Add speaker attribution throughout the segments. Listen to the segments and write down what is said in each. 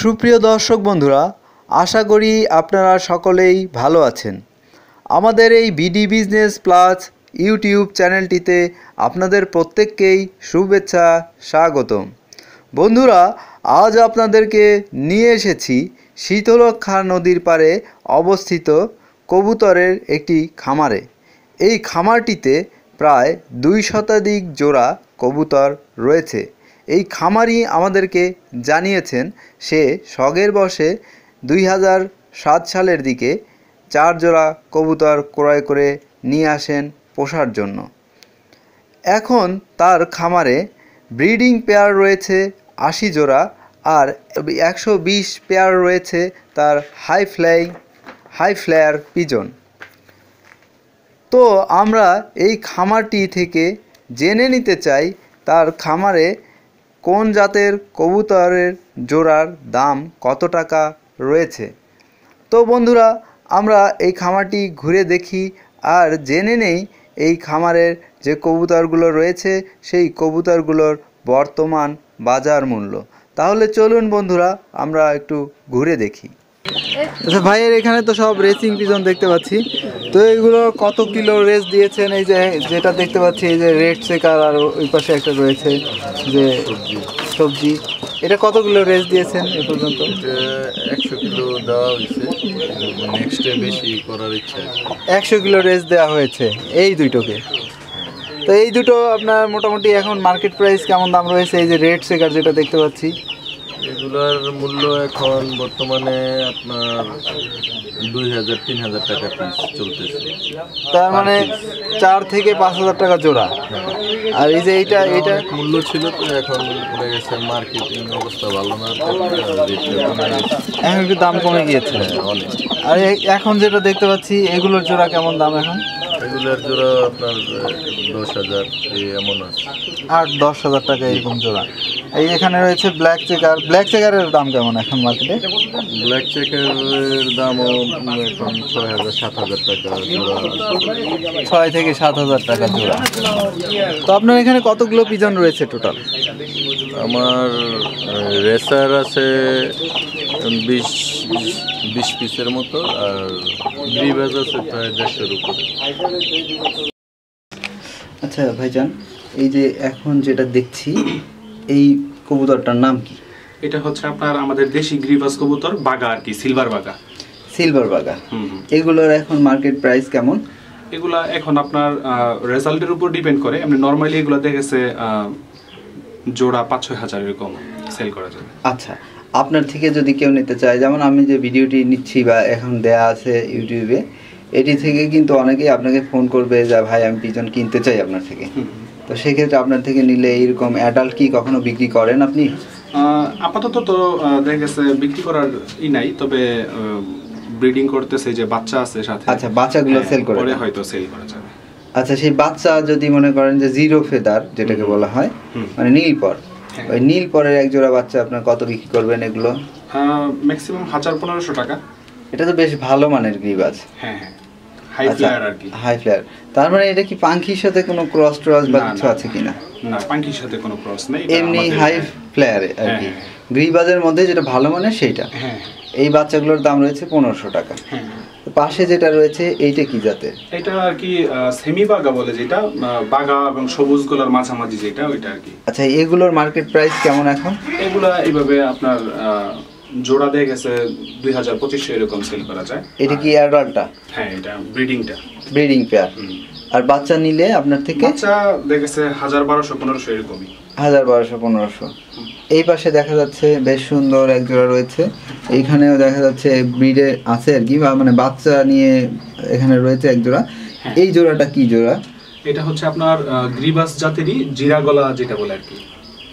Speaker 1: সুপ্রিয় দর্শক বন্ধুরা, আশা করি আপনারা সকলেই ভালো আছেন। আমাদের এই বিডি বিজনেস প্লাস ইউটিউব চ্যানেলটিতে আপনাদের প্রত্যেককেই শুভেচ্ছা, স্বাগতম। বন্ধুরা, আজ আপনাদেরকে নিয়ে এসেছি শীতলক্ষা নদীর পাড়ে অবস্থিত কবুতরের একটি খামারে। এই খামারটিতে প্রায় দুই শতাধিক জোড়া কবুতর রয়েছে। এই খামারি আমাদেরকে জানিয়েছেন, সে শখের বসে দুই হাজার সাত সালের দিকে চার জোড়া কবুতর ক্রয় করে নিয়ে আসেন পোষার জন্য। এখন তার খামারে ব্রিডিং পেয়ার রয়েছে আশি জোড়া আর একশো বিশ পেয়ার রয়েছে তার high fly, high flyer pigeon. তো আমরা এই খামারটি থেকে জেনে নিতে চাই, তার খামারে কোন জাতের কবুতরের জোড়ার দাম কত টাকা রয়েছে? তো বন্ধুরা, আমরা এই খামারটি ঘুরে দেখি আর জেনে নেই এই খামারের যে কবুতরগুলো রয়েছে, সেই কবুতরগুলোর বর্তমান বাজার মূল্য। তাহলে চলুন বন্ধুরা, আমরা একটু ঘুরে দেখি। আচ্ছা ভাইয়ের এখানে তো সব রেসিং পিজন দেখতে পাচ্ছি। তো এগুলো কত কিলো রেস দিয়েছেন? এই যে যেটা দেখতে পাচ্ছি এই যে রেড সেকার আর ওই পাশে একটা রয়েছে যে সবজি। এটা কত কিলো রেস দিয়েছেন এ পর্যন্ত?
Speaker 2: একশো কিলো দেওয়া হয়েছে। নেক্সটে বেশি করার ইচ্ছা আছে।
Speaker 1: একশো কিলো রেস দেওয়া হয়েছে এই দুইটোকে। তো এই দুটো আপনার মোটামুটি এখন মার্কেট প্রাইস কেমন দাম রয়েছে? এই যে রেড সেকার যেটা দেখতে পাচ্ছি।
Speaker 2: এগুলার মূল্য এখন বর্তমানে আপনার দুই হাজার তিন হাজার টাকা পিস চলতেছে।
Speaker 1: তার মানে চার থেকে পাঁচ হাজার টাকা জোড়া। আর এই যে এইটা এইটা
Speaker 2: মূল্য ছিল তো এখন পড়ে গেছে মার্কেটিং অবস্থা ভালো না
Speaker 1: এখন একটু দাম কমে গিয়েছে।
Speaker 2: অনেক।
Speaker 1: আর এখন যেটা দেখতে পাচ্ছি এগুলোর জোড়া কেমন দাম এখন?
Speaker 2: এগুলার জোড়া আপনার দশ হাজার এমন আছে।
Speaker 1: আট দশ হাজার টাকা এরকম জোড়া। এই এখানে রয়েছে ব্ল্যাক চেকার ব্ল্যাক চেকারের দাম কেমন এখন মার্কেটে
Speaker 2: ব্ল্যাক চেকের দামও এখন ছয় হাজার সাত হাজার টাকা জোড়া
Speaker 1: ছয় থেকে সাত হাজার টাকা জোড়া। তো আপনার এখানে কতগুলো পিজন রয়েছে টোটাল
Speaker 2: আমার রেসার আছে বিশ বিশ পিসের মতো আর গ্রিবাজ আছে প্রায় দেড়শোর উপরে।
Speaker 1: আচ্ছা ভাইজান এই যে এখন যেটা দেখছি এই কবুতরটার নাম কি?
Speaker 3: এটা হচ্ছে আপনার আমাদের দেশি গ্রিভাস কবুতর বাগা আর কি সিলভার বাগা।
Speaker 1: সিলভার বাগা। এগুলোর এখন মার্কেট প্রাইস কেমন?
Speaker 3: এগুলা এখন আপনার রেজাল্টের উপর ডিপেন্ড করে। এমনি নর্মালি এগুলো দেখেছে আহ, জোড়া পাঁচ ছয় হাজার এরকম সেল করা যাবে
Speaker 1: আচ্ছা আপনার থেকে যদি কেউ নিতে চায় যেমন আমি যে ভিডিওটি নিচ্ছি বা এখন দেয়া আছে ইউটিউবে এটি থেকে কিন্তু অনেকেই আপনাকে ফোন করবে যে ভাই আমি পিজন কিনতে চাই আপনার থেকে। তো সেক্ষেত্রে আপনার থেকে নিলে এইরকম অ্যাডাল্ট কি কখনো বিক্রি করেন আপনি?
Speaker 3: আপাতত তো দেখা গেছে বিক্রি করার ই নাই তবে ব্রিডিং করতেছে যে বাচ্চা আছে সাথে।
Speaker 1: আচ্ছা, বাচ্চাগুলো সেল করে
Speaker 3: পরে হয়তো সেল করা যাবে।
Speaker 1: আচ্ছা সেই বাচ্চা যদি মনে করেন যে জিরো ফেদার যেটাকে বলা হয় মানে নীল পর
Speaker 3: হ্যাঁ।
Speaker 1: ওই নীল পরের এক জোড়া বাচ্চা আপনার কত বিক্রি করবেন এগুলো?
Speaker 3: ম্যাক্সিমাম হাজার পনেরোশো টাকা।
Speaker 1: এটা তো বেশ ভালো মানের গ্রিবাজ
Speaker 3: হ্যাঁ হ্যাঁ। হাই
Speaker 1: ফ্লেয়ার
Speaker 3: ফ্লায়ার আর কি।
Speaker 1: হাই ফ্লায়ার তার মানে এটা কি পাঙ্খির সাথে কোনো ক্রস ট্রস বা কিছু আছে কিনা?
Speaker 3: না পাঙ্কির সাথে কোনো ক্রস নেই।
Speaker 1: এমনি হাই ফ্লেয়ারে আর
Speaker 3: হ্যাঁ,
Speaker 1: কি
Speaker 3: হ্যাঁ।
Speaker 1: গ্রিবাজের মধ্যে যেটা ভালো মানের সেইটা।
Speaker 3: হ্যাঁ।
Speaker 1: এই বাচ্চাগুলোর দাম রয়েছে পনেরোশো টাকা।
Speaker 3: হ্যাঁ।
Speaker 1: পাশে যেটা রয়েছে এইটা কি জাতের?
Speaker 3: এটা আর কি সেমি বাগা বলে যেটা বাগা এবং সবুজ গোলার মাঝামাঝি যেটা ওইটা আর কি।
Speaker 1: আচ্ছা এগুলোর মার্কেট প্রাইস কেমন এখন?
Speaker 3: এগুলা এইভাবে আপনার জোড়া দিয়ে গেছে দুই হাজার পঁচিশশো এরকম সেল করা যায়।
Speaker 1: এটা কি অ্যাডাল্টটা
Speaker 3: হ্যাঁ এটা ব্রিডিংটা
Speaker 1: ব্রিডিং পেয়ার আর বাচ্চা নিলে আপনার থেকে?
Speaker 3: বাচ্চা দেখেছে হাজার বারোশো পনেরোশো এরকমই।
Speaker 1: হাজার বারোশো পনেরোশো। এই পাশে দেখা যাচ্ছে বেশ সুন্দর এক জোড়া রয়েছে। এইখানেও দেখা যাচ্ছে ব্রিডে আছে আর কি বা মানে বাচ্চা নিয়ে এখানে রয়েছে এক জোড়া
Speaker 3: হ্যাঁ।
Speaker 1: এই জোড়াটা কি জোড়া?
Speaker 3: এটা হচ্ছে আপনার গ্রিবাস জাতেরই জিরা গলা যেটা বলে আর কি।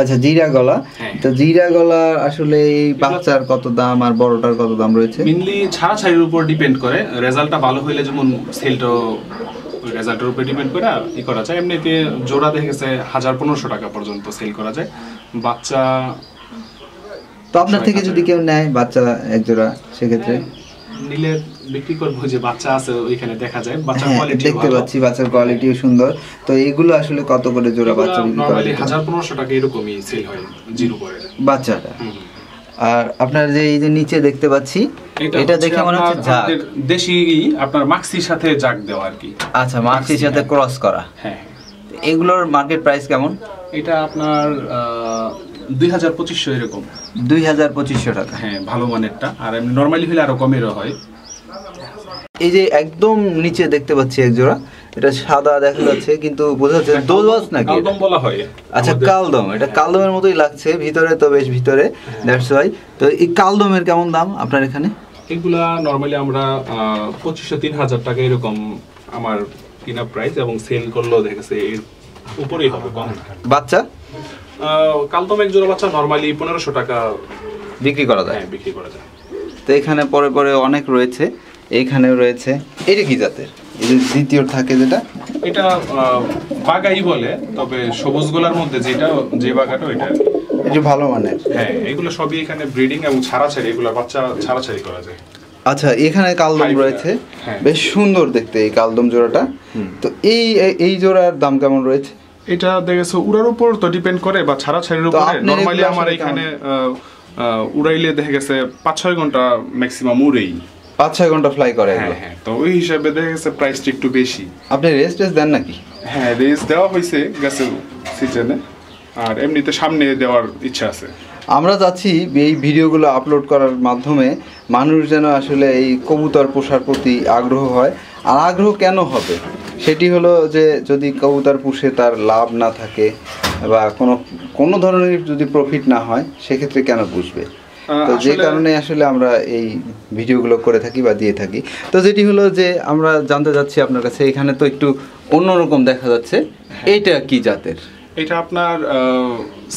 Speaker 1: আচ্ছা জিরা গলা
Speaker 3: হ্যাঁ।
Speaker 1: তো জিরা গলা আসলে এই বাচ্চার কত দাম আর বড়টার কত দাম রয়েছে?
Speaker 3: মেনলি ছাড়া ছাড়ির উপর ডিপেন্ড করে। রেজাল্টটা ভালো হইলে যেমন সেলটা ওই রেজাল্টের উপর ডিপেন্ড করে ই করা যায়। এমনিতে জোড়া দেখেছে হাজার পনেরোশো টাকা পর্যন্ত সেল করা যায়। বাচ্চা
Speaker 1: তো আপনার থেকে যদি কেউ নেয় বাচ্চা এক জোড়া সেক্ষেত্রে?
Speaker 3: নিলে বিক্রি করব যে বাচ্চা আছে ওইখানে দেখা যায়। বাচ্চার
Speaker 1: হ্যাঁ
Speaker 3: কোয়ালিটি
Speaker 1: দেখতে পাচ্ছি বাচ্চার কোয়ালিটিও সুন্দর। তো এগুলো আসলে কত করে জোড়া বাচ্চা বিক্রি করা?
Speaker 3: হাজার পনেরোশো টাকা এরকমই সেল হয় জিরো
Speaker 1: বাচ্চাটা। আর আপনার যে এই যে নিচে দেখতে পাচ্ছি এটা দেখে মনে হচ্ছে ঝাঁক
Speaker 3: দেশি আপনার মাক্সির সাথে দেওয়া আর কি।
Speaker 1: আচ্ছা মাছির সাথে ক্রস করা।
Speaker 3: হ্যাঁ
Speaker 1: এগুলোর মার্কেট প্রাইস কেমন?
Speaker 3: এটা আপনার দুই হাজার পঁচিশশো এরকম।
Speaker 1: দুই হাজার পঁচিশশো টাকা।
Speaker 3: হ্যাঁ ভালো মানেরটা। আর এমনি নর্মালি হলে আরও কমেরও হয়।
Speaker 1: এই যে একদম নিচে দেখতে পাচ্ছি এক জোড়া এটা সাদা দেখা যাচ্ছে কিন্তু বোঝা যাচ্ছে দোলবাস নাকি?
Speaker 3: কালদম বলা হয়।
Speaker 1: আচ্ছা কালদম। এটা কালদমের মতোই লাগছে ভিতরে তো বেশ ভিতরে দ্যাটস ওয়াই তো এই কালদমের কেমন দাম আপনার এখানে?
Speaker 3: এগুলা নর্মালি আমরা পঁচিশশো তিন হাজার টাকা এরকম আমার কিনা প্রাইস এবং সেল করলেও দেখেছে এর উপরেই হবে কম।
Speaker 1: বাচ্চা?
Speaker 3: কালদম এক জোড়া বাচ্চা নর্মালি পনেরোশো টাকা
Speaker 1: বিক্রি করা যায়।
Speaker 3: হ্যাঁ বিক্রি করা যায়।
Speaker 1: তো এখানে পরে পরে অনেক রয়েছে। এইখানেও রয়েছে। এটা কি জাতের? দ্বিতীয় থাকে যেটা?
Speaker 3: এটা বাগাই বলে তবে সবুজ গোলার মধ্যে যেটা যে বাগাটা ওইটা।
Speaker 1: এটা ভালো মানের
Speaker 3: হ্যাঁ এগুলো সবই এখানে ব্রিডিং এবং ছাড়াছাড়ি এগুলো বাচ্চা ছাড়াছাড়ি করা যায়।
Speaker 1: আচ্ছা এখানে কালদম রয়েছে।
Speaker 3: হ্যাঁ।
Speaker 1: বেশ সুন্দর দেখতে এই কালদম জোড়াটা। তো এই এই জোড়ার দাম কেমন রয়েছে?
Speaker 3: এটা দেখেছ উড়ার উপর তো ডিপেন্ড করে বা ছাড়াছাড়ির উপরে।
Speaker 1: আপনার
Speaker 3: আমার এখানে উড়াইলে দেখা গেছে পাঁচ ছয় ঘণ্টা ম্যাক্সিমাম উড়েই।
Speaker 1: পাঁচ ছয় ঘণ্টা ফ্লাই করে
Speaker 3: হ্যাঁ হ্যাঁ তো ওই হিসাবে দেখা গেছে প্রাইসটা একটু বেশি।
Speaker 1: আপনি রেস্ট টেস্ট দেন নাকি?
Speaker 3: হ্যাঁ রেস দেওয়া হয়েছে গেছে সিজনে আর এমনিতে সামনে দেওয়ার ইচ্ছা আছে।
Speaker 1: আমরা চাচ্ছি এই ভিডিওগুলো আপলোড করার মাধ্যমে মানুষ যেন আসলে এই কবুতর পোষার প্রতি আগ্রহ হয়। আর আগ্রহ কেন হবে? সেটি হলো যে যদি কবুতর পুষে তার লাভ না থাকে বা কোনো কোনো ধরনের যদি প্রফিট না হয় সেক্ষেত্রে কেন পুষবে? তো যে কারণে আসলে আমরা এই ভিডিওগুলো করে থাকি বা দিয়ে থাকি। তো যেটি হলো যে আমরা জানতে যাচ্ছি আপনার কাছে এখানে তো একটু অন্যরকম দেখা যাচ্ছে। এইটা কি জাতের?
Speaker 3: এটা আপনার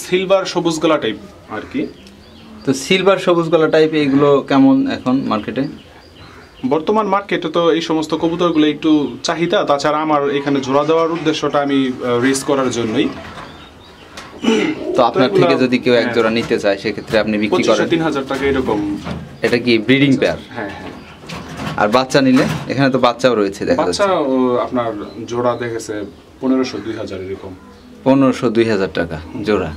Speaker 3: সিলভার সবুজ গলা টাইপ আর কি?
Speaker 1: তো সিলভার সবুজ গলা টাইপ এইগুলো কেমন এখন মার্কেটে
Speaker 3: বর্তমান মার্কেটে তো এই সমস্ত কবুতরগুলো একটু চাহিদা তাছাড়া আমার এখানে জোড়া দেওয়ার উদ্দেশ্যটা আমি রেস করার জন্যই।
Speaker 1: তো আপনার থেকে যদি কেউ এক
Speaker 3: হ্যাঁ।
Speaker 1: জোড়া নিতে চায় সেক্ষেত্রে আপনি বিক্রি করেন।
Speaker 3: তিন হাজার টাকা এরকম।
Speaker 1: এটা কি ব্রিডিং পেয়ার
Speaker 3: হ্যাঁ হ্যাঁ।
Speaker 1: আর বাচ্চা নিলে? এখানে তো বাচ্চাও রয়েছে দেখা
Speaker 3: বাচ্চা
Speaker 1: যাচ্ছে
Speaker 3: ও, আপনার জোড়া দেখেছে পনেরোশো দুই হাজার এরকম।
Speaker 1: পনেরোশো দুই হাজার টাকা জোড়া।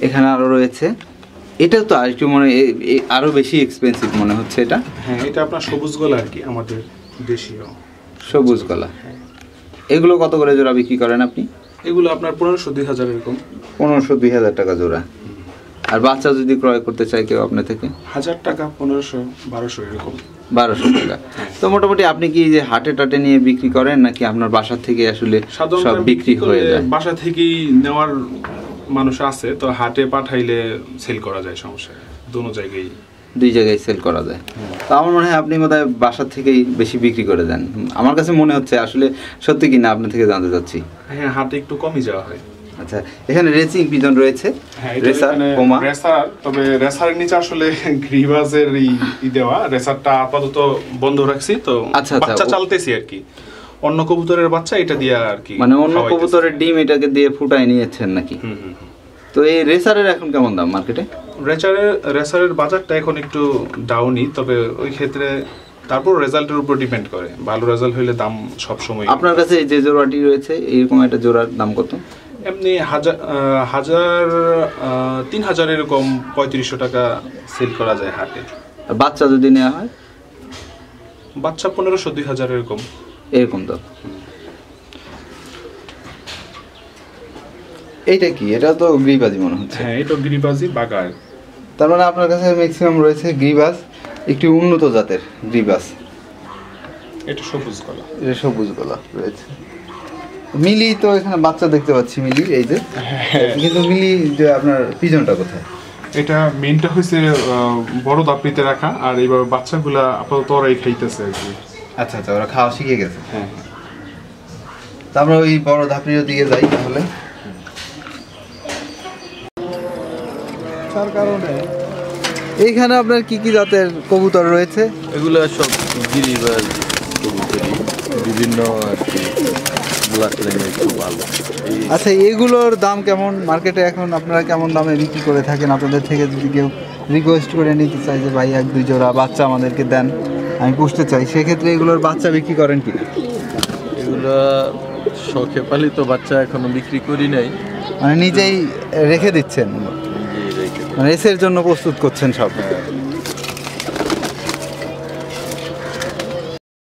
Speaker 1: এখানে আরও রয়েছে। এটা তো আর একটু মনে এ- এ- আরও বেশি এক্সপেন্সিভ মনে হচ্ছে এটা।
Speaker 3: হ্যাঁ এটা আপনার সবুজ গলা আর কি আমাদের দেশীয়।
Speaker 1: সবুজ গলা। এগুলো কত করে জোড়া বিক্রি করেন আপনি?
Speaker 3: এগুলো আপনার পনেরোশো দুই হাজার এরকম।
Speaker 1: পনেরোশো দুই হাজার টাকা জোড়া। আর বাচ্চা যদি ক্রয় করতে চায় কেউ আপনার থেকে?
Speaker 3: হাজার টাকা পনেরোশো বারোশো এরকম।
Speaker 1: বারোশো টাকা। তো মোটামুটি আপনি কি যে হাটে টাটে নিয়ে বিক্রি করেন নাকি আপনার বাসা থেকে আসলে সব বিক্রি হয়ে যায়?
Speaker 3: বাসা থেকেই নেওয়ার মানুষ আছে তো হাটে পাঠাইলে সেল করা যায় সমস্যা। দোনো জায়গায়
Speaker 1: দুই জায়গায় সেল করা যায়। তো আমার মনে হয় আপনি বোধহয় বাসা থেকেই বেশি বিক্রি করে দেন। আমার কাছে মনে হচ্ছে আসলে সত্যি কি না আপনার থেকে জানতে চাচ্ছি।
Speaker 3: হ্যাঁ হাটে একটু কমই যাওয়া হয়।
Speaker 1: আচ্ছা এখানে রেসিং পিজন রয়েছে।
Speaker 3: হ্যাঁ,
Speaker 1: রেসার
Speaker 3: রেসার তবে রেসারের নিচে আসলে গ্রিভাসের এই ই দেওয়া রেসারটা আপাতত বন্ধ রাখছি তো
Speaker 1: আচ্ছা, আচ্ছা,
Speaker 3: বাচ্চা চালতেছি আর কি। অন্য কবুতরের বাচ্চা এটা দিয়ে আর কি
Speaker 1: মানে অন্য কবুতরের ডিম এটাকে দিয়ে ফুটাই নিয়েছেন নাকি। তো এই রেসারের এখন কেমন দাম মার্কেটে?
Speaker 3: রেসারের রেসারের বাজারটা এখন একটু ডাউনই তবে ওই ক্ষেত্রে তারপর রেজাল্টের উপর ডিপেন্ড করে। ভালো রেজাল্ট হইলে দাম সব সময়
Speaker 1: আপনার কাছে এই যে জোড়াটি রয়েছে এরকম একটা জোড়ার দাম কত?
Speaker 3: এমনি হাজার হাজার তিন হাজার এরকম পঁয়ত্রিশশো টাকা সেল করা যায় হাটে।
Speaker 1: বাচ্চা যদি নেওয়া হয়?
Speaker 3: বাচ্চা পনেরোশো দুই হাজার এরকম
Speaker 1: এরকম দাম এইটা কি? এটা তো গ্রিবাজি মনে হচ্ছে।
Speaker 3: হ্যাঁ এটা গিরিবাজি বাগায়
Speaker 1: তার মানে আপনার কাছে ম্যাক্সিমাম রয়েছে গ্রিবাস একটি উন্নত জাতের গ্রিবাস
Speaker 3: এটা সবুজ কলা।
Speaker 1: এটা সবুজ গলা রয়েছে। মিলি তো এখানে বাচ্চা দেখতে পাচ্ছি মিলি এই যে। কিন্তু মিলি যে আপনার পিজনটা কোথায়?
Speaker 3: এটা মেনটা হয়েছে বড় দাপড়িতে রাখা আর এইভাবে বাচ্চাগুলা আপাতত ওরাই খাইতেছে আর কি।
Speaker 1: আচ্ছা আচ্ছা ওরা খাওয়া শিখে গেছে।
Speaker 3: হ্যাঁ।
Speaker 1: তা আমরা ওই বড় ধাপড়ির দিকে যাই তাহলে। তার কারণে এইখানে আপনার কি কি জাতের কবুতর রয়েছে?
Speaker 2: এগুলো সব গিরিবাজ কবুতরি বিভিন্ন আর কি। ভালো
Speaker 1: আচ্ছা এগুলোর দাম কেমন? মার্কেটে এখন আপনারা কেমন দামে বিক্রি করে থাকেন? আপনাদের থেকে যদি কেউ রিকোয়েস্ট করে নিতে চাই যে ভাই এক দুই জোড়া বাচ্চা আমাদেরকে দেন আমি পুষতে চাই সেক্ষেত্রে এগুলোর বাচ্চা বিক্রি করেন কি?
Speaker 2: এগুলো শখে পালিত বাচ্চা এখনও বিক্রি করি নাই।
Speaker 1: মানে নিজেই রেখে দিচ্ছেন? মানে এসের জন্য প্রস্তুত করছেন সব?
Speaker 2: হ্যাঁ।